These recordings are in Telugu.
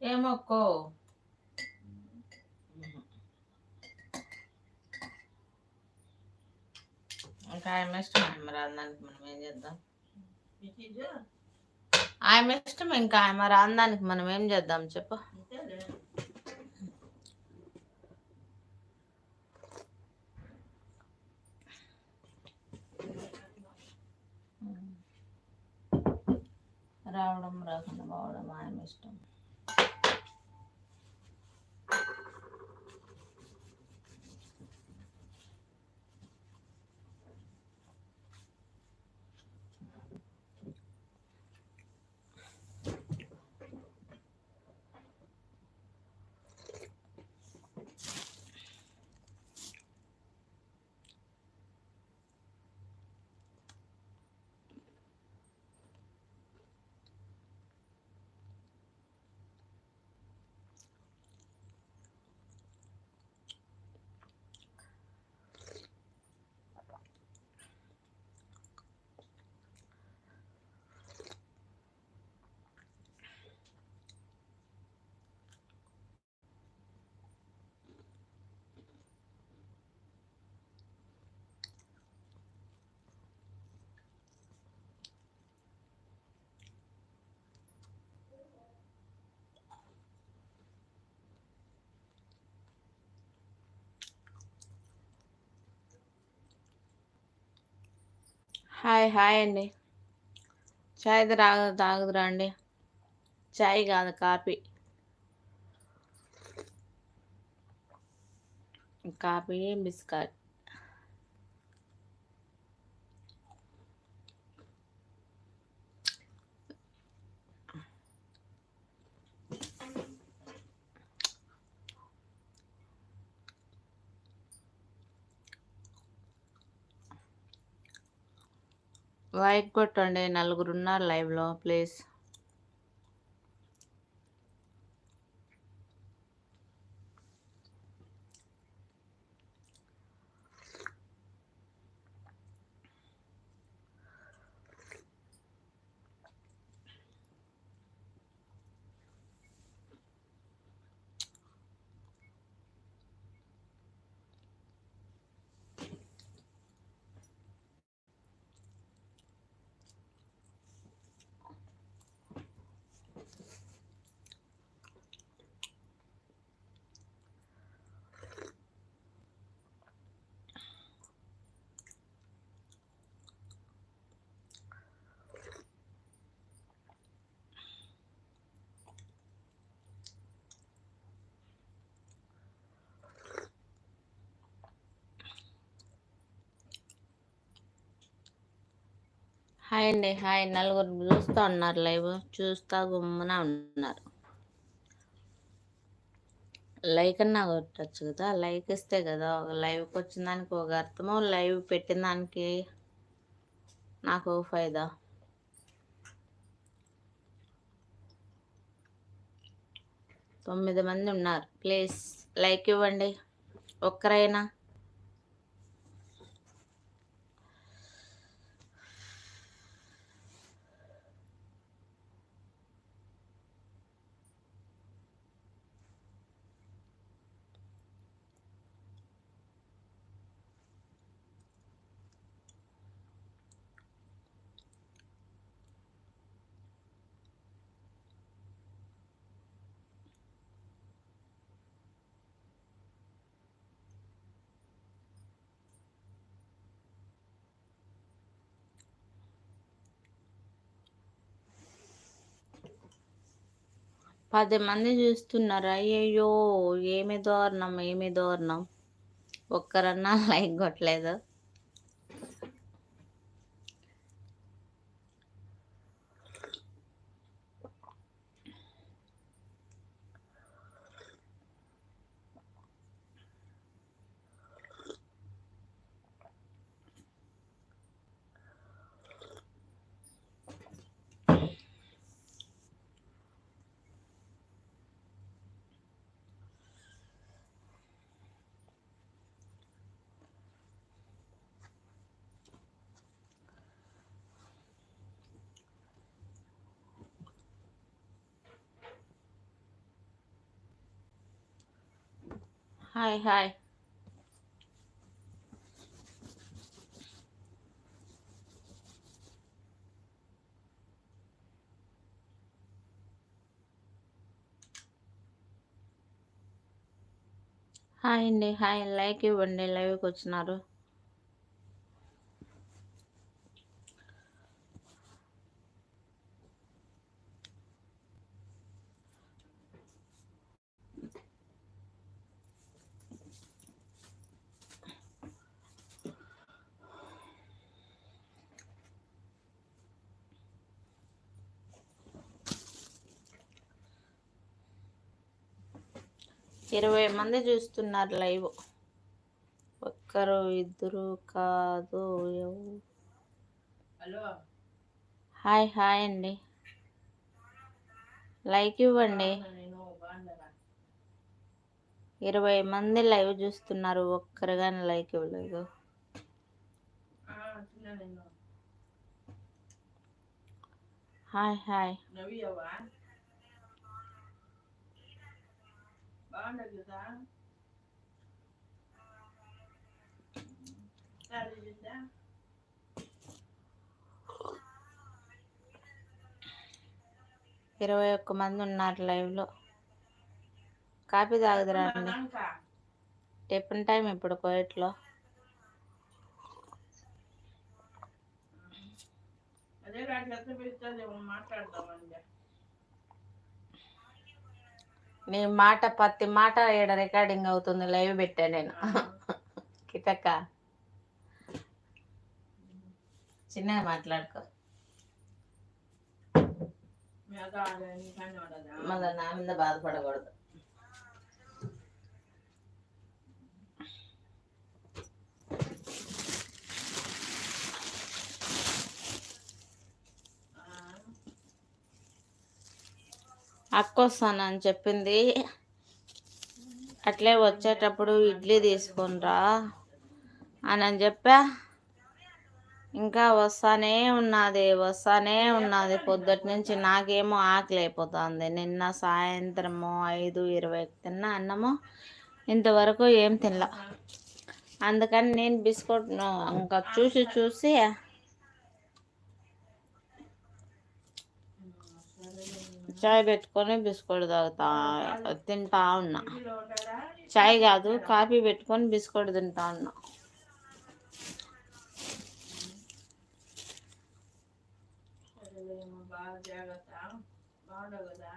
ఏమొక్కో? ఇంకా ఆమె ఇష్టం ఆమె రాందానికి మనం ఏం చేద్దాం? ఆమె ఇష్టం ఇంకా ఆమె రాందానికి మనం ఏం చేద్దాం చెప్పు. రావడం రాకుండా పోవడం ఆమె ఇష్టం హాయ్ హాయ్ అండి. చాయ్ తాగ తాగుదురా అండి. చాయ్ కాదు కాఫీ. Coffee biscuit. లైక్ కొట్టండి నలుగురు ఉన్నారు లైవ్లో ప్లీజ్. హాయ్ అండి హాయ్. నలుగురు చూస్తూ ఉన్నారు లైవ్. చూస్తా గుమ్మన ఉన్నారు. లైక్ అన్నా కొట్టచ్చు కదా. లైక్ ఇస్తే కదా ఒక లైవ్కి వచ్చిన దానికి ఒక అర్థము లైవ్ పెట్టిన దానికి నాకు ఫైదా? తొమ్మిది మంది ఉన్నారు. ప్లీజ్ లైక్ ఇవ్వండి. ఒక్కరైనా పది మంది చూస్తున్నారు? అయ్యయ్యో ఏమి దారుణం ఏమి దారుణం. ఒక్కరన్నా లైక్ కొట్టలేదు? హాయ్ హాయ్ హాయ్ అండి హాయ్ లైక్ ఇవ్వండి. లైవ్కి వచ్చినారు. ఇరవై మంది చూస్తున్నారు లైవ్. ఒక్కరు ఇద్దరు కాదు హాయ్ హాయ్ అండి. లైక్ ఇవ్వండి. ఇరవై మంది లైవ్ చూస్తున్నారు ఒక్కరు కానీ లైక్ ఇవ్వలేదు. Hi hi. బాగుండదు కదా సరే చేద్దా ఇరవై ఒక్క మంది ఉన్నారు లైవ్లో కాఫీ తాగుదురా టిఫిన్ టైం ఇప్పుడు కోయట్లో. అదే పెడుతుంది మాట్లాడతామండి నీ మాట ప్రతి మాట ఈడ రికార్డింగ్ అవుతుంది లైవ్ పెట్టా నేను. కిటక్క చిన్నగా మాట్లాడుకో. మళ్ళీ నా మీద బాధపడకూడదు. అక్కొస్తాను వస్తానని చెప్పింది. అట్లే వచ్చేటప్పుడు ఇడ్లీ తీసుకునిరా అని అని చెప్పా. ఇంకా వస్తానే ఉన్నది వస్తానే ఉన్నది. పొద్దుటి నుంచి నాకేమో ఆకలి అయిపోతుంది. నిన్న సాయంత్రము ఐదు ఇరవై తిన్న అన్నము. ఇంతవరకు ఏం తినలా. అందుకని నేను బిస్కెట్ ఇంకా చూసి చూసి చాయ్ పెట్టుకొని బిస్కెట్ తాగుతా తింటా ఉన్నా. చాయ్ కాదు కాఫీ పెట్టుకొని బిస్కెట్ తింటా ఉన్నా. బాగా జాగ్రత్త బాగుండవు కదా?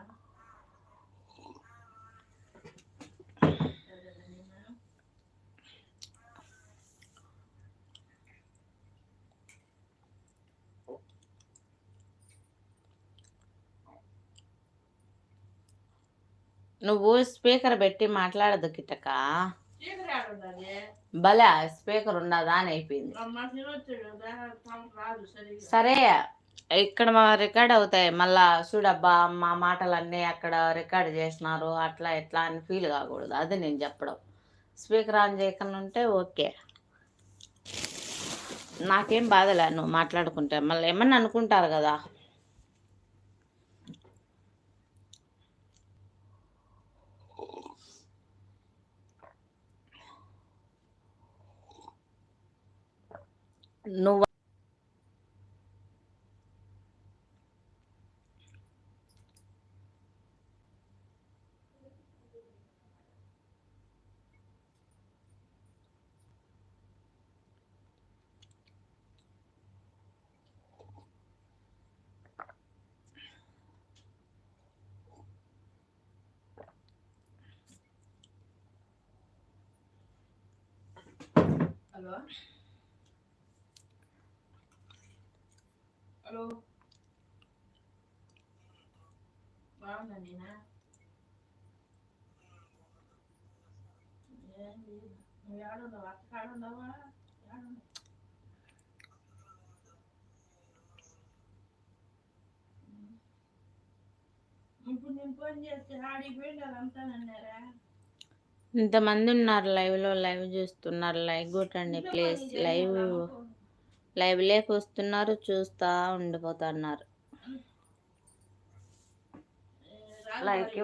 నువ్వు స్పీకర్ పెట్టి మాట్లాడదు కిటక. భలే స్పీకర్ ఉన్నదా అని అయిపోయింది. సరే ఇక్కడ మా రికార్డ్ అవుతాయి. మళ్ళా చూడబ్బా మా మాటలన్నీ అక్కడ రికార్డ్ చేసినారు అట్లా ఎట్లా అని ఫీల్ కాకూడదు. అది నేను చెప్పడం. స్పీకర్ ఆన్ చేయకుండా ఉంటే ఓకే. నాకేం బాధలే నువ్వు మాట్లాడుకుంటే. మళ్ళీ ఏమన్నా అనుకుంటారు కదా. నువ్వు హలో హలో. బాగుందా నేనా? ఏంది నువ్వు ఏడున్నావు? అక్క కాడున్నావా? ఏడున్నావు? ఇంతమంది ఉన్నారు లైవ్లో లైవ్ చూస్తున్నారు. లైక్ కొట్టండి ప్లీజ్. లైవ్ లైవ్లోకి వస్తున్నారు చూస్తా ఉండిపోతున్నారు. లైక్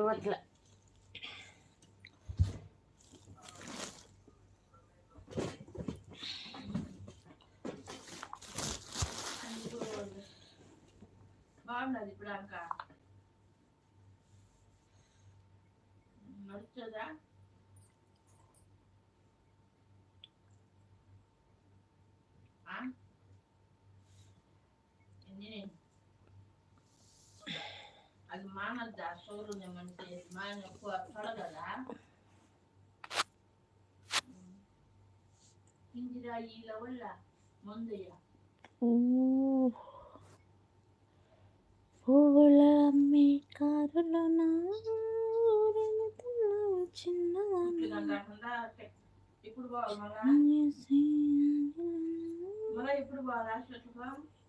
ఇప్పుడు అంకా. నడుస్తుందా? అది మానద్దా సోరు మనిషి మాన ఎక్కువ పడగదా ఇందిరా ఈల వల్ల ముందయ్య. పువ్వుల అమ్మే కారులో నా ఊరెళుతున్నావు చిన్నదానా. కాకుండా ఇప్పుడు బాగా మళ్ళా. మళ్ళా ఇప్పుడు బాగా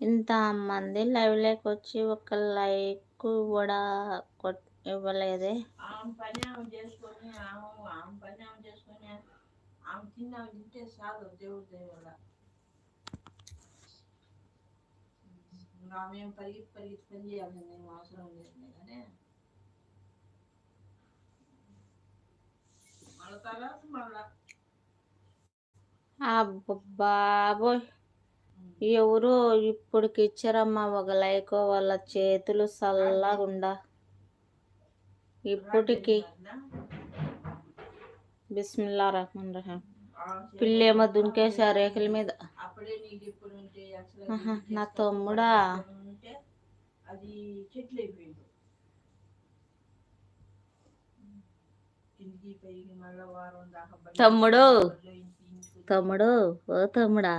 ఇంత మంది లైవ్లోకి వచ్చి ఒక లైక్ కూడా ఇవ్వలేదే. ఆమె పరిగి చేసుకొని ఆమె ఆమె పని చేసుకొని ఆమె తింటే దేవుడ ఆమె చేయాలి అవసరం లేదు కానీ మళ్ళా తర్వాత మళ్ళా బాబోయ్. ఎవరు ఇప్పటికి ఇచ్చారమ్మా ఒక లైక్ వాళ్ళ చేతులు చల్లగుండా ఇప్పటికి. బిస్మిల్లా రహమాన్ రహీం. పిల్లేమో దుంకేశారు రేకుల మీద. నా తమ్ముడా. ఉంటే అది చెట్లు అయిపోయింది తమ్ముడు. తమ్ముడు ఓ తమ్ముడా.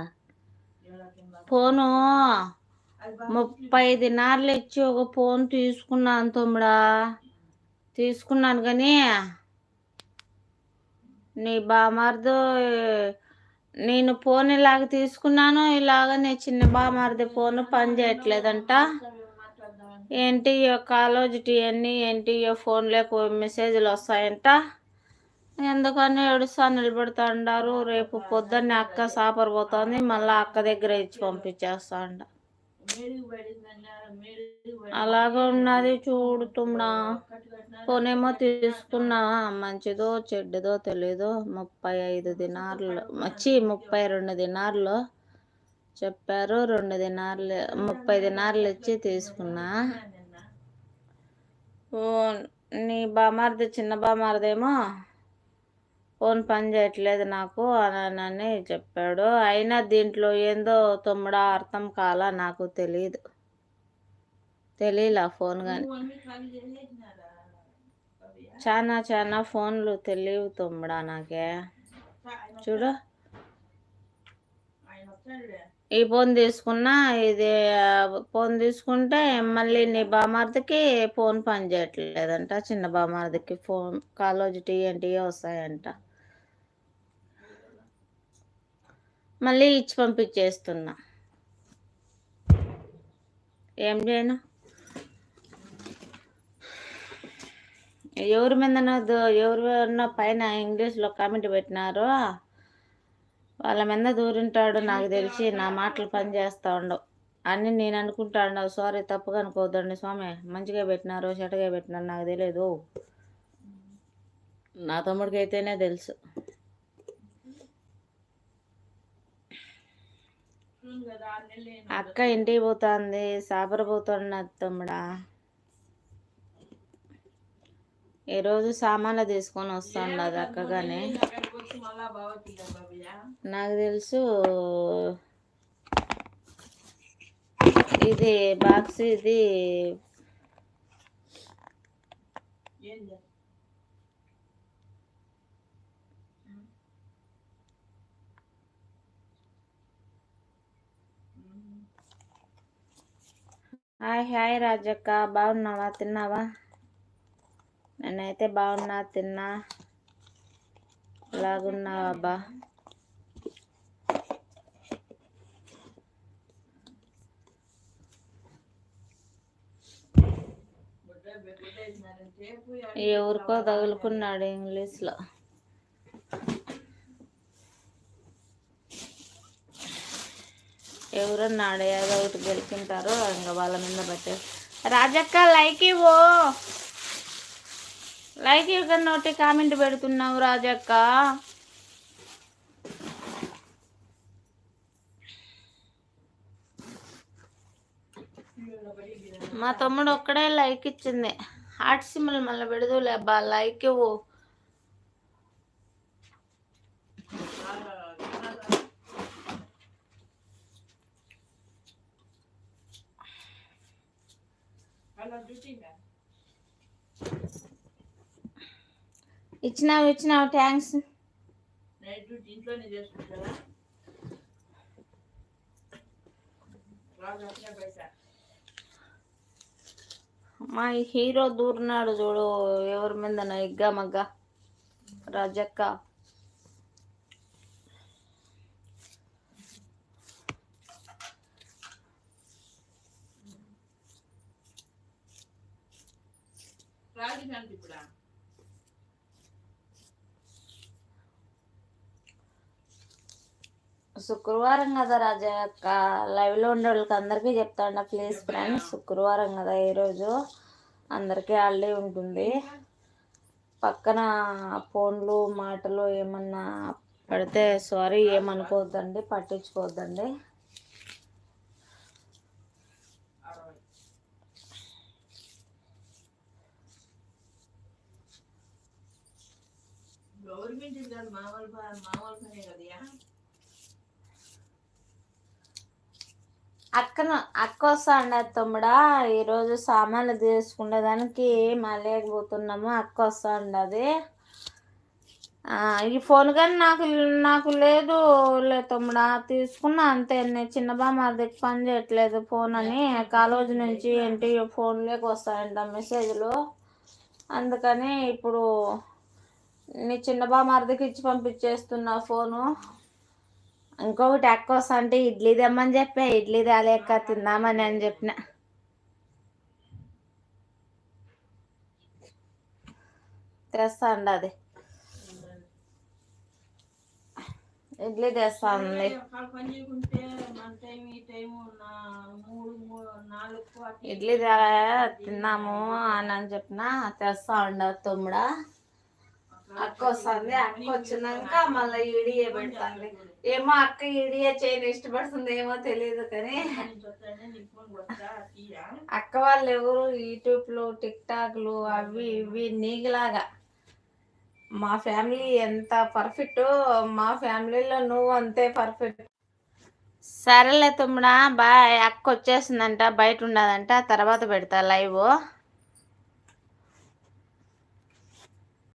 ఫోను ముప్పై దినార్లు ఇచ్చి ఒక ఫోన్ తీసుకున్నాను తమ్ముడా. తీసుకున్నాను కానీ నీ బామార్దు నేను ఫోన్ ఇలాగ తీసుకున్నాను ఇలాగ నీ చిన్న బామార్ది ఫోన్ పని చేయట్లేదంట. ఏంటి కాలేజీ అన్నీ ఏంటి ఫోన్లోకి మెసేజ్లు వస్తాయంట? ఎందుకని ఏడుస్తా నిలబెడతా ఉండారు రేపు పొద్దున్నే అక్క సాపర్ పోతుంది మళ్ళీ అక్క దగ్గర ఇచ్చి పంపించేస్తా అంట అలాగే ఉన్నది చూడుతున్నా కొనేమో పోనేమో తీసుకున్నా. మంచిదో చెడ్డదో తెలీదు ముప్పై ఐదు దినార్లు వచ్చి ముప్పై రెండు దినార్లు చెప్పారు. రెండు దినార్లు ముప్పై దినార్లు ఇచ్చి తీసుకున్నా. ఓ నీ బామార్ది చిన్న బామార్దేమో ఫోన్ పని చేయట్లేదు నాకు అని అని చెప్పాడు. అయినా దీంట్లో ఏందో తమ్ముడా అర్థం కాలా నాకు తెలియదు తెలియలా ఫోన్ కానీ? చాలా చాలా ఫోన్లు తెలియవు తమ్ముడా నాకే. చూడు. ఈ ఫోన్ తీసుకున్నా ఇది ఫోన్ తీసుకుంటే మళ్ళీ నీ బామార్దికి ఫోన్ పని చేయట్లేదంట. చిన్న బామార్దికి ఫోన్ కాలేజ్ టీఎన్టీ వస్తాయంట. మళ్ళీ ఇచ్చి పంపించేస్తున్నా. ఏం చేయను? ఎవరి మీద ఎవరు పైన ఇంగ్లీష్లో కామెంట్ పెట్టినారో వాళ్ళ మీద దూరింటాడు నాకు తెలిసి నా మాటలు పని చేస్తా ఉండవు. అని నేను అనుకుంటా ఉండవు. సారీ తప్పుగా అనుకోవద్దండి స్వామి. మంచిగా పెట్టినారు చెడ్డగా పెట్టినారు నాకు తెలియదు నా తమ్ముడికి అయితేనే తెలుసు. అక్క ఇంటికి పోతుంది సాపరపోతున్నది తమ్ముడా. ఈరోజు సామాన్లు తీసుకొని వస్తుండదు అక్క కానీ నాకు తెలుసు. ఇది బాక్స్ ఇది హాయ్ హాయ్ రాజక్క. బాగున్నావా? తిన్నావా? నేనైతే బాగున్నా తిన్నా. ఎలాగున్నావు అబ్బా ఎవరికో తగులుకున్నాడు ఇంగ్లీష్లో. ఎవరన్నా ఏదో ఒకటి గెలిపింటారో ఇంకా వాళ్ళ మీద పెట్టారు రాజక్క లైక్ ఇవ్వు. లైక్ ఇవ్వకుండా ఒకటి కామెంట్ పెడుతున్నావు రాజక్క. మా తమ్ముడు ఒక్కడే లైక్ ఇచ్చింది. హార్ట్ సిమ్లు మళ్ళీ పెడదులే అబ్బా లైక్ ఇవ్వు. ఇచ్చినావు ఇచ్చినావు థ్యాంక్స్ మా హీరో దూరినాడు చూడు ఎవరి మీద ఇగ్గా మగ్గ. రాజక్క రాజు శాంతి ఇప్పుడు శుక్రవారం కదా రాజా యొక్క లైవ్లో ఉండే వాళ్ళకి అందరికీ చెప్తా ఉన్నా ప్లీజ్ ఫ్రెండ్స్ శుక్రవారం కదా ఈరోజు అందరికీ హాలిడే ఉంటుంది. పక్కన ఫోన్లు మాటలు ఏమన్నా పడితే సారీ ఏమనుకోవద్దండి పట్టించుకోవద్దండి. గవర్నమెంట్ మామూలు మామూలు పనే కదా అక్కను అక్క వస్తా తమ్ముడా ఈరోజు సామాన్లు తీసుకునేదానికి మళ్ళీపోతున్నాము అక్క వస్తా ఉండదు ఈ ఫోన్ కానీ నాకు నాకు లేదు లే తమ్ముడా తీసుకున్నా అంతే నేను చిన్న బామ్మ అది పని చేయట్లేదు ఫోన్ అని. కాలేజ్ నుంచి ఏంటి ఫోన్లోకి వస్తాయంట మెసేజ్లు. అందుకని ఇప్పుడు నీ చిన్న బామ్మ ఇచ్చి పంపించేస్తున్నా ఫోను. ఇంకొకటి అక్కోస్ అంటే ఇడ్లీ తెమ్మని చెప్పా ఇడ్లీ తేలేక తిందామని అని చెప్పిన. తెస్తా అండి అది. ఇడ్లీ తెస్తా ఉంది ఇడ్లీ తిన్నాము అని అని చెప్పిన తెస్తా ఉండ తమ్ముడా. అక్క వస్తుంది అక్క వచ్చినాక మళ్ళీ ఈడియే ఏమో అక్క ఇడియా చేయని ఇష్టపడుతుంది ఏమో తెలియదు కానీ అక్క వాళ్ళు ఎవరు యూట్యూబ్లు టిక్ టాక్లు అవి ఇవి నీకులాగా. మా ఫ్యామిలీ ఎంత పర్ఫెక్ట్ మా ఫ్యామిలీలో నువ్వు అంతే పర్ఫెక్ట్. సరేలే తమ్ముడా బాయ్. అక్క వచ్చేసిందంట బయట ఉండదంట తర్వాత పెడతా లైవ్.